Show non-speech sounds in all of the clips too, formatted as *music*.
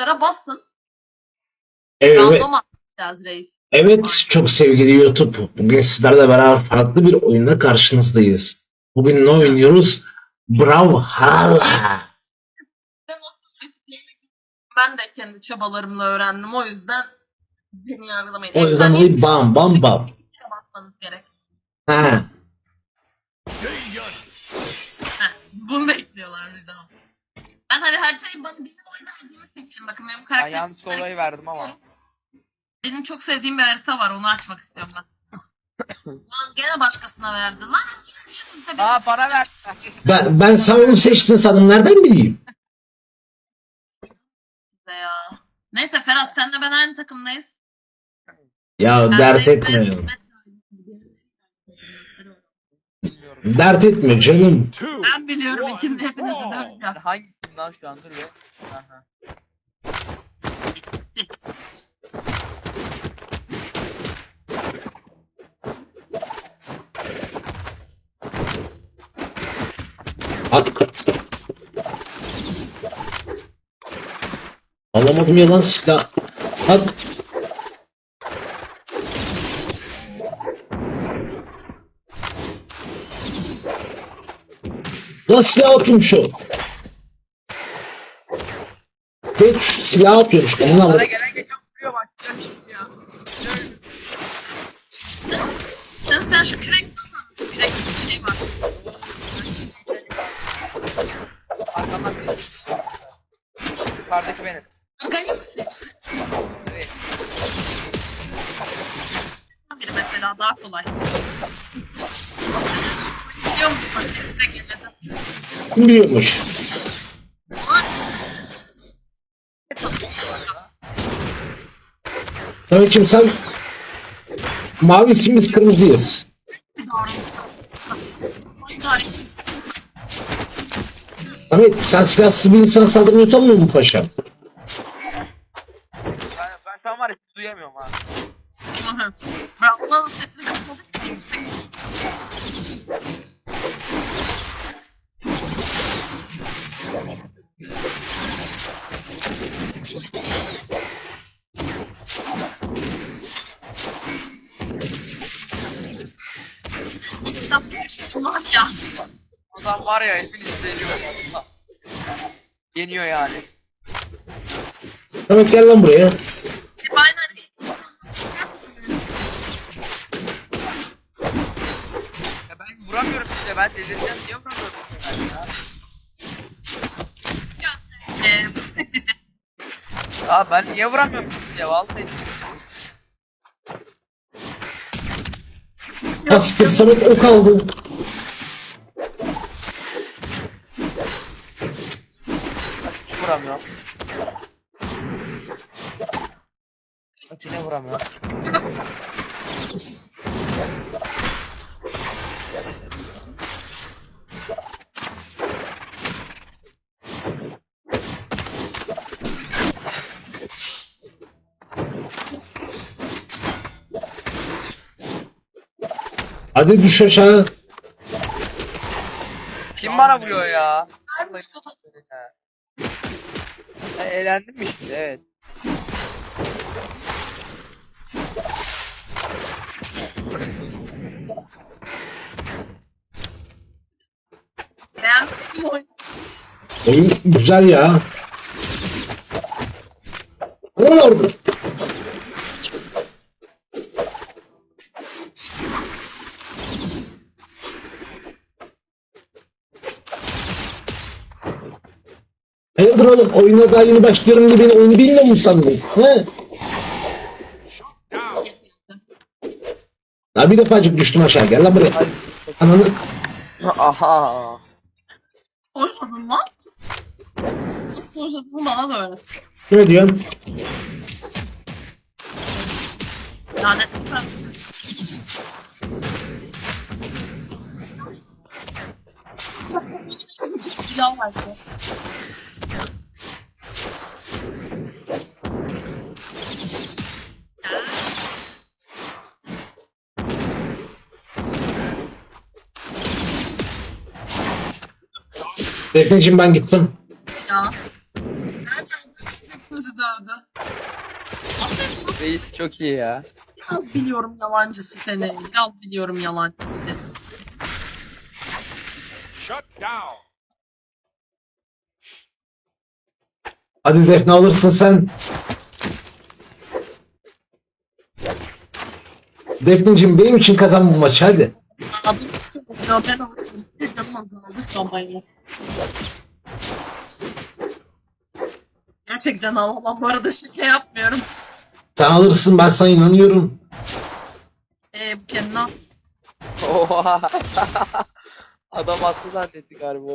tuşlara basın. Evet, Random atacağız reis. evet çok sevgili YouTube. Bugün sizlerle beraber farklı bir oyunda karşınızdayız. Bugün ne oynuyoruz? Brawlhalla. Ben de kendi çabalarımla öğrendim. O yüzden beni yargılamayın. O yüzden oy bam bam bam. bir gerek. Ha. Bunu bekliyorlar bizden. Ben hani haritayı bana benim oynadığım için bakın benim Ben karakterim. yanlış olayı verdim ama. Benim çok sevdiğim bir harita var. Onu açmak istiyorum ben. *laughs* Lan gene başkasına verdi. Lan benim Aa bana ver. Ben, ben sen onu seçtin sandım. Nereden bileyim? ya. Neyse Ferhat senle ben aynı takımdayız. Ya Ben dert de- etme. ya. Dert etme canım. Ben biliyorum ikiniz hepinizi döveceğim. Hangisin lan şu an dur be. Aha. At. Alamadım yalan silah. At. Lan silah atıyormuş o. Şu silah atıyormuş. Onunla Bana vur. gelen geçen vuruyor bak. Şimdi ya. Sen, sen şu kürek alır mısın? Kürek bir şey var. Arkamdan biri. Yukarıdaki benim. Organik seçti. Evet. Biri mesela daha kolay. Biliyor musun? Bak direkt geledi. Biliyormuş. Samet'ciğim sen mavisin biz kırmızıyız. Samet sen silahsız bir insana saldırmayı utanmıyor musun paşam? Ben, ben şu an var ya sizi duyamıyorum ha. Ben onların sesini kısmadık ki yüksek. İstanbul var ya. Adam var ya hepiniz deniyor. Allah. Yeniyor yani. Samet gel lan buraya. Ya ben vuramıyorum size. Ben delireceğim. Niye vuramıyorum size ben ya? *laughs* Ya ben niye vuramıyorum size vallahi. Asker Samet o kaldı. Hiç vuramıyorum. Ötüne vuramıyorum. Hadi düş aşağı. Kim bana vuruyor ya? Ben eğlendim mi şimdi? Evet. beğendim oyunu. Oyun güzel ya. Lan orada. Hayırdır oğlum oyuna daha yeni başlıyorum diye beni oyunu bilmiyor musun sandın? He? Ya bir defacık düştüm aşağı gel lan buraya. Ananı Aha. Oynadın lan. Nasıl oynadığını bana da öğret. ne diyorsun? Lanet olsun. Silah vardı. Defneciğim ben gittim. Nereden? Hepimizi dövdü. Aferin. Reis çok iyi ya. Biraz biliyorum yalancısı seni. Biraz biliyorum yalancısı seni. Shut down. Hadi Defne alırsın sen. Defneciğim benim için kazan bu maçı hadi. Adım ya ben alırım. Canım azaldı çalmayı. Gerçekten alamam. Bu arada şaka yapmıyorum. Sen alırsın ben sana inanıyorum. Eee bu kendine Oha. *laughs* Adam attı zannetti galiba.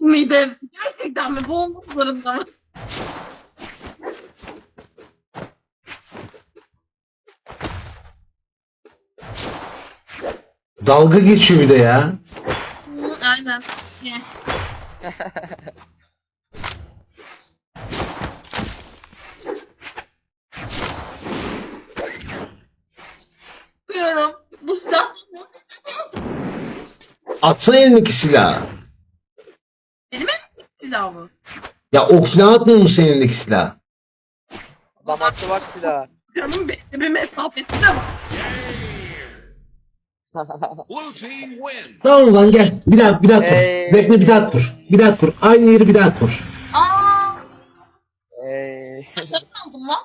miydi? Gerçekten mi? Bu olmak zorunda mı? Dalga geçiyor bir de ya. Aynen. Ye. Diyorum. Bu silah Atsana elindeki silahı. benim en silah mı? Ya ok falan atmıyor musun elindeki silahı? Adam attı bak silah. Canım bir mesafesi de var. Blue team win. Tamam lan gel. Bir daha bir daha kur. Hey. Defne bir daha kur. Bir daha kur. Aynı yeri bir daha kur. Aa, Ey. aşağı kaldım lan.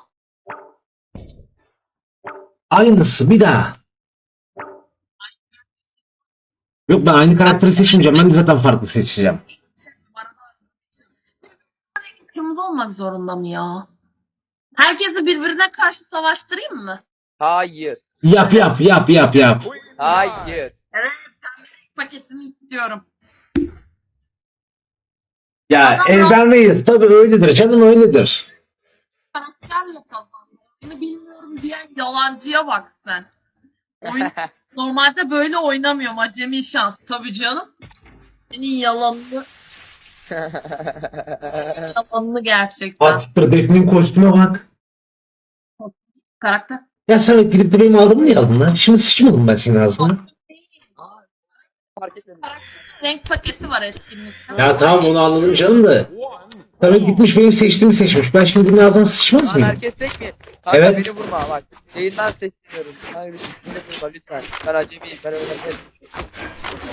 Aynısı bir daha. Yok ben aynı karakteri seçmeyeceğim. Ben de zaten farklı seçeceğim. Kırmızı olmak zorunda mı ya? Herkesi birbirine karşı savaştırayım mı? Hayır. Yap yap yap yap yap. Hayır. Evet, paketini istiyorum. Ya Adam- Elden Reis tabii öyledir canım öyledir. Karakterle kazandım. Bunu bilmiyorum diyen yalancıya bak sen. Oyun *laughs* normalde böyle oynamıyorum. Acemi şans tabii canım. Senin yalanını, *laughs* yalanını gerçekten. Atiktir Defne'nin kostüme bak. Karakter. Ya sen gidip de benim aldığımı niye aldın lan? Şimdi sıçmadım ben senin ağzına. Fark etmedim. Renk paketi var etkinlikte. Ya tamam onu anladım canım da. Samet gitmiş benim seçtiğimi seçmiş. Ben şimdi bunun ağzına sıçmaz Lan mıyım? herkes tek mi? Kanka Evet. beni vurma bak. Yayından sesleniyorum. Hayır beni vurma lütfen. Ben acemiyim. Ben öyle değilim.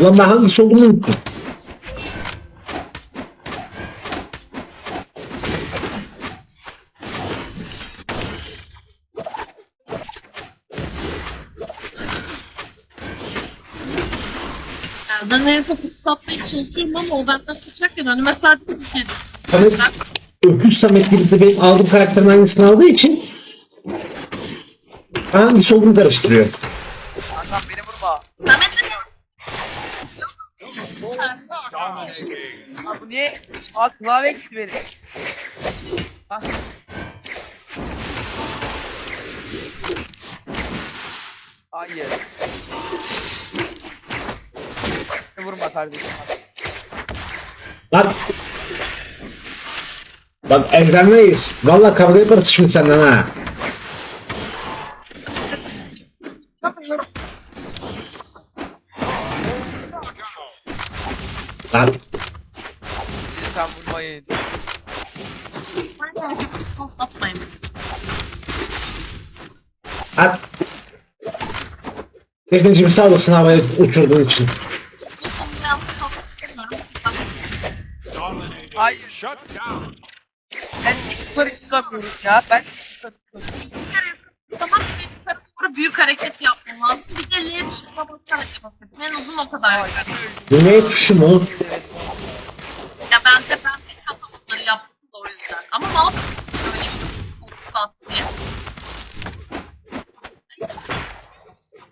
Ulan ben hangisi olduğumu unuttum. Ben neyse fırsatmaya çalışıyorum ama o benden kaçarken önüme sadece bir kedi. Samet öküz Samet gidip de benim aldığım karakterin aynısını aldığı için hangisi olduğunu karıştırıyor. Kankam beni vurma. Samet. Lan bu niye? Aa klavye gitti benim. Ah. Hayır. Vurma kardeşim. Bak. Bak Evren Reis. Valla kavga yaparız şimdi senden ha. Lan Lütfen vurmayın. At. Defneciğim sağ olasın havaya uçurduğun için. Shut down. Ben niye yukarı çıkamıyorum ya? Ben niye yukarı çıkamıyorum? İki kere tamam bir de yukarı doğru büyük hareket yapmam lazım. Bir de L tuşuna basarak yapabilirsin. En uzun o kadar. Yukarı. Bu ne tuşu mu? Ya ben de ben de kafamları yaptım da o yüzden. Ama mouse böyle bir 30 saat diye.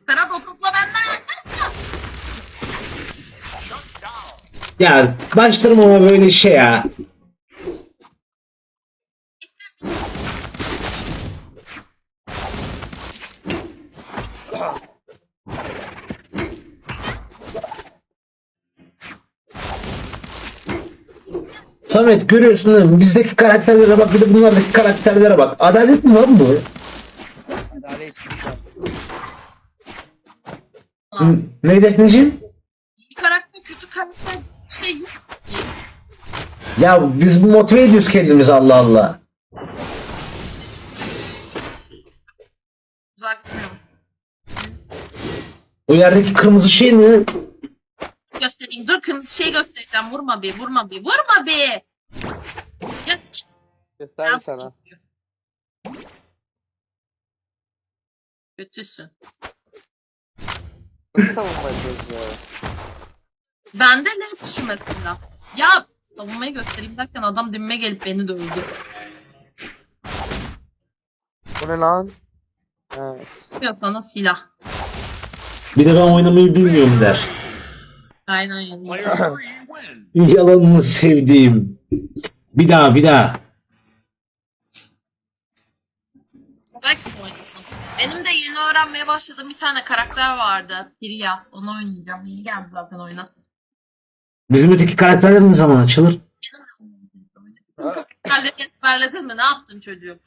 Serhat o topla benden down. Ya başlarım ama böyle şey ya. Samet görüyorsun değil mi? Bizdeki karakterlere bak bir de bunlardaki karakterlere bak. Adalet mi lan bu? Adalet. N- Ne Defneciğim? Bir karakter kötü karakter şey yok ki. Ya biz bu motive ediyoruz kendimizi Allah Allah. Duruyorum. O yerdeki kırmızı şey ne? Göstereyim. Dur kırmızı şey göstereceğim. Vurma bir, vurma bir, vurma bir. Ya, Göster sana. Kötüsün. Nasıl savunma yapıyorsun ya? Bende ne tuşu mesela? Ya savunmayı göstereyim derken adam dibime gelip beni dövdü. Bu ne lan? Ha. Ya sana silah. Bir de ben oynamayı bilmiyorum der. Aynen yani. *laughs* Yalanını sevdiğim. Bir daha bir daha. Belki mi oynasın? Benim de yeni öğrenmeye başladığım bir tane karakter vardı. Priya. Onu oynayacağım. Yeni geldi zaten oyuna. Bizim öteki karakterler ne zaman açılır? Karakterleri ezberledin mi? Ne yaptın çocuğum?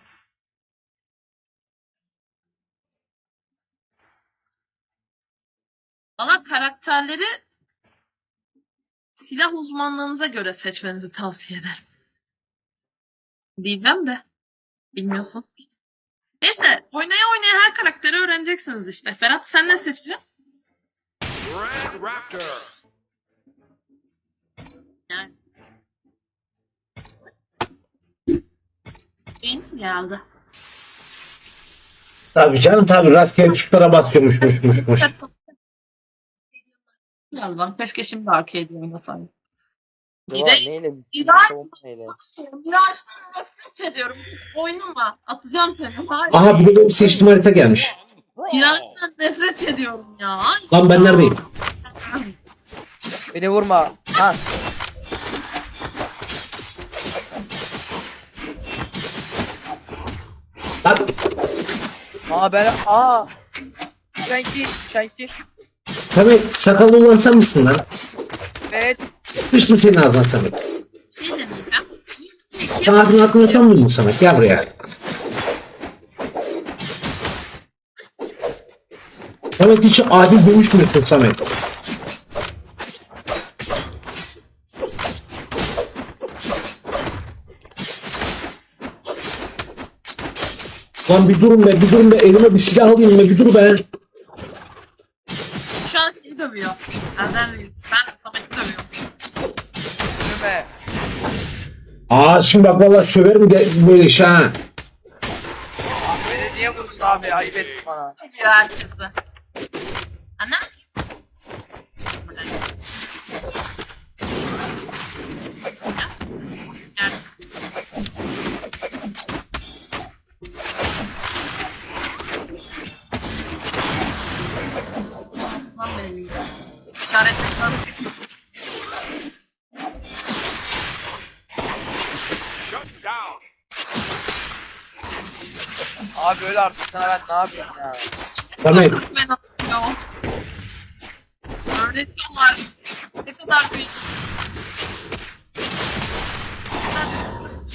Valla karakterleri silah uzmanlığınıza göre seçmenizi tavsiye ederim. Diyeceğim de bilmiyorsunuz ki. Neyse oynaya oynaya her karakteri öğreneceksiniz işte. Ferhat sen ne seçeceksin? Red Raptor. Yani. Benim geldi. Tabii canım tabii rastgele tuşlara basıyormuşmuşmuşmuş. Galiba. Keşke şimdi arcade oynasaydım. Bir de- Neyle? savunma neyle? Miraç'tan nefret ediyorum. Oynama. Atacağım seni. Hayır. Aha bir de benim seçtiğim harita gelmiş. Miraç'tan nefret ediyorum ya. Lan ben neredeyim? Beni vurma. Ha. Lan Aa ben aa. Şenki, Şenki. Samet sakallı olan sen misin lan? Evet. Sıçtım senin ağzına Samet. şey deneyeceğim. Çekeyim. Sen ağzını aklına sanmıyor musun Samet? Hiç adil dövüşmüyorsun Samet. Lan bir durun be, bir durun be. Elime bir silah alayım be, bir dur be. Şu an şeyi dövüyor. Erden Ben Samet'i dövüyorum. Yürüme. Aa şimdi bak vallahi söverim ge- böyle iş ha. Beni niye vurdun abi? Ayıp ettin bana. Dövüyor herkese. Ana. Gel. Aslan benim. İşaret etmem. Shut down. Abi öyle artık sana ben ne yapayım ya? Samet Ben. Öğretiyorlar. Ne kadar büyük.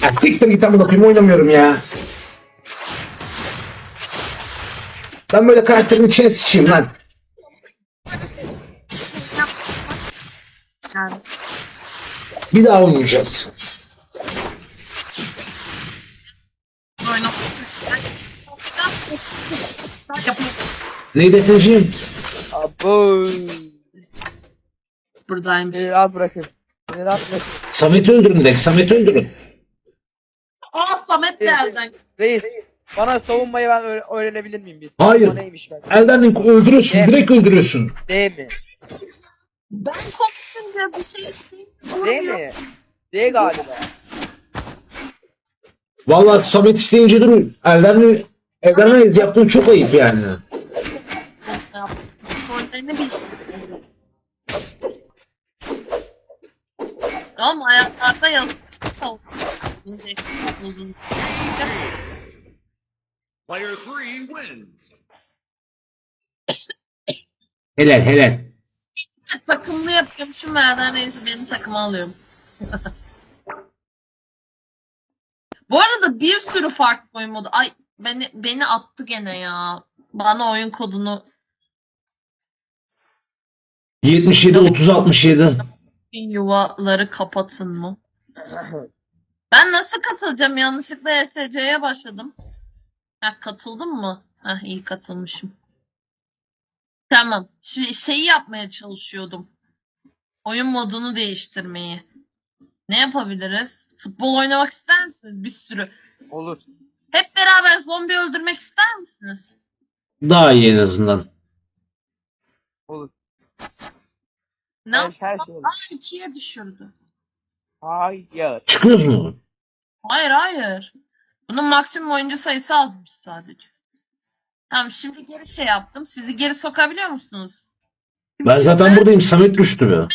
ya siktir git amına koyayım oynamıyorum ya. Ben böyle karakterin içine sıçayım lan. Yani. Bir daha oynayacağız. Oyunu. Yapayım. Neydi Efe'ciğim? Abo. Buradayım. Beni rahat bırakın. Beni rahat bırakın. Samet'i öldürün de. Samet'i öldürün. Aa Samet de elden. Reis. Bana savunmayı ben öğ- öğrenebilir miyim bir? Hayır. Savunma neymiş ben? Elden öldürüyorsun. Evet. Direkt öldürüyorsun. D mi? Ben konuşunca bir şey isteyeyim. D mi? D galiba. Vallahi Samet isteyince dur. Elden Elden yaptığın çok ayıp yani. Rollerini bilmiyorum. Ama ayaklarda. Uzun. Player three wins. Helal helal. Takımlı yapıyormuşum Merdan Reis'i benim takıma alıyorum. Bu arada bir sürü farklı oyun modu. Ay beni beni attı gene ya. Bana oyun kodunu 77 30 67. yuvaları kapatın mı? Ben nasıl katılacağım? Yanlışlıkla ESC'ye başladım. Ha, katıldım mı? Ha, iyi katılmışım. Tamam. Şimdi şeyi yapmaya çalışıyordum. Oyun modunu değiştirmeyi. Ne yapabiliriz? Futbol oynamak ister misiniz? Bir sürü. Olur. Hep beraber zombi öldürmek ister misiniz? Daha iyi en azından. Olur. Ne olur. Aa, ikiye düşürdü. Hayır. Çıkıyoruz mu? Hayır hayır. Bunun maksimum oyuncu sayısı azmış sadece. Tamam şimdi geri şey yaptım. Sizi geri sokabiliyor musunuz? Ben zaten buradayım. Samet düştü be.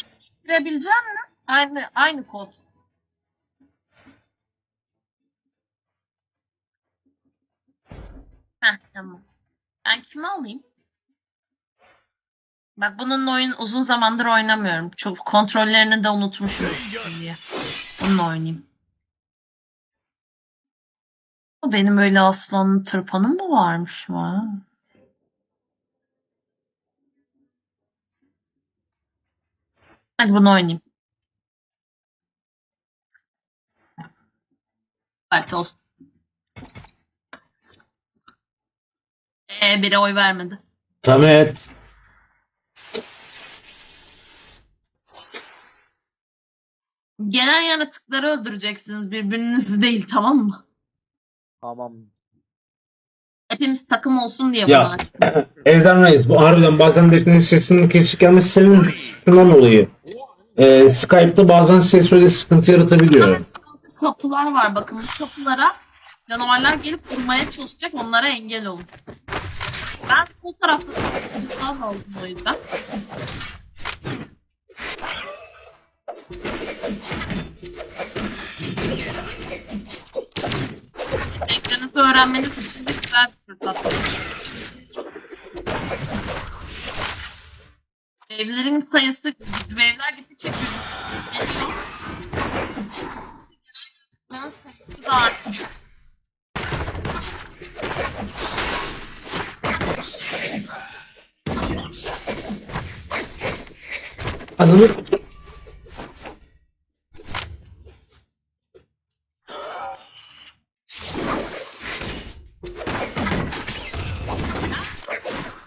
Girebilecek mi? Aynı aynı kod. Heh tamam. Ben kimi alayım? Bak bunun oyun uzun zamandır oynamıyorum. Çok kontrollerini de unutmuşum diye. Bununla oynayayım. Benim öyle aslanlı tırpanım mı varmış var? Hadi bunu oynayayım. Parti olsun. Ee, biri oy vermedi. Samet. Gelen yaratıkları öldüreceksiniz birbirinizi *laughs* değil tamam mı? Tamam. Hepimiz takım olsun diye Ya. bunu *laughs* açtım. Evden Reis. Bu harbiden bazen Defne'nin sesinin kesik gelmesi senin şundan dolayı. Ee, Skype'da bazen ses öyle sıkıntı yaratabiliyor. Sağda kapılar var bakın bu kapılara canavarlar gelip vurmaya çalışacak onlara engel olun. Ben sol tarafta çocuklar aldım o yüzden. Teklerinizi öğrenmeniz için de güzel bir fırsat. Evlerin sayısı, evler gittikçe geliyor. Çocukların sayısı da artıyor. Anladın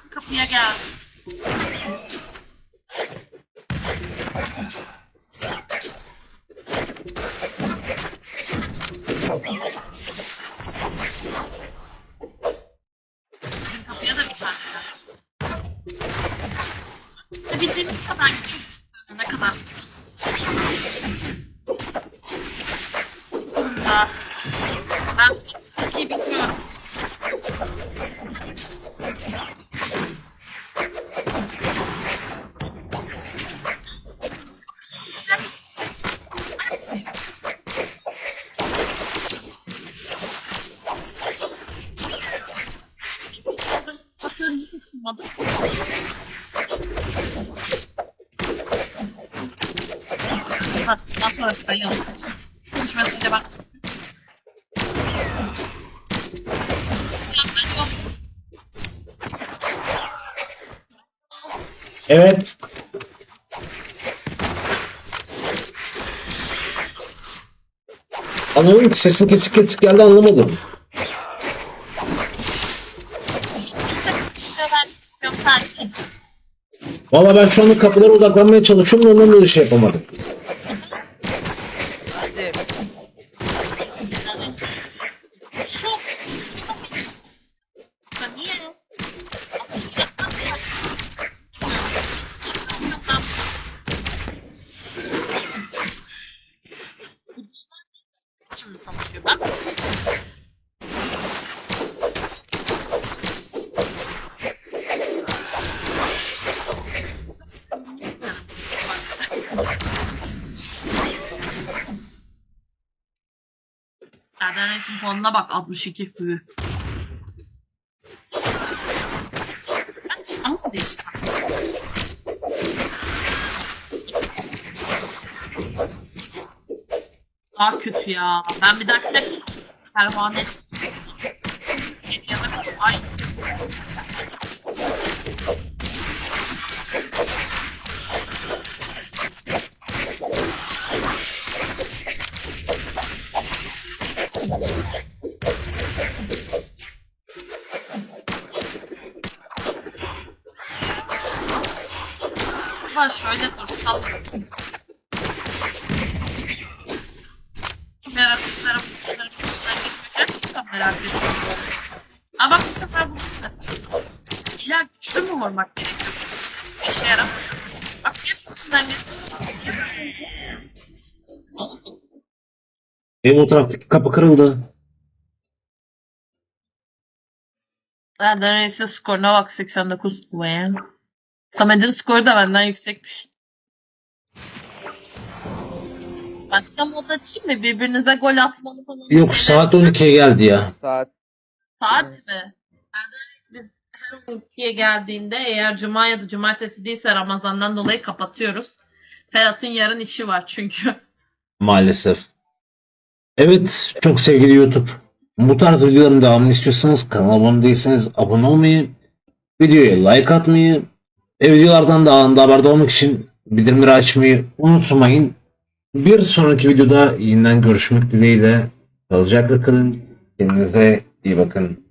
Kapıya gel. Bizim kapıya da bir tane gel. Bildiğimiz kadar gidiyor. Ne kadar? Burada. Ben hiç Türkiye bilmiyorum. Hatır niye açılmadı? Hadi, daha sonra sayalım. Konuşmasıyla bak. Ya ben yok. Evet. Anlamadım ki sesin kesik kesik geldi anlamadım. Valla ben şu anda kapılara odaklanmaya çalışıyorum da ondan dolayı şey yapamadım. Serdar Reis'in puanına bak 62 hü. Ben ama mı değiştirsem? Daha kötü ya. Ben bir dakika pervane ya da ay Ha şöyle dursam. Yaratıklara kuşların içinden geçmek gerçekten merak ediyorum. Ama bak bu sefer bu mesela. İlla güçlü mü vurmak gerekiyor? İşe yaramıyor. Bak hep içinden geçiyor. Benim o taraftaki kapı kırıldı. Erdem Reis'in skoruna bak 89. Wow. Samet'in skoru da benden yüksekmiş. Başka mod açayım mı? Birbirinize gol atmalı falan. Yok saat 12'ye geldi ya. Saat Saat mi? Erdem biz her 12'ye geldiğinde eğer cuma ya da cumartesi değilse Ramazan'dan dolayı kapatıyoruz. Ferhat'ın yarın işi var çünkü. Maalesef. Evet çok sevgili YouTube. Bu tarz videoların devamını istiyorsanız kanala abone değilseniz abone olmayı, videoya like atmayı ve videolardan da anında haberdar olmak için bildirimleri açmayı unutmayın. Bir sonraki videoda yeniden görüşmek dileğiyle. Sağlıcakla kalın. Kendinize iyi bakın.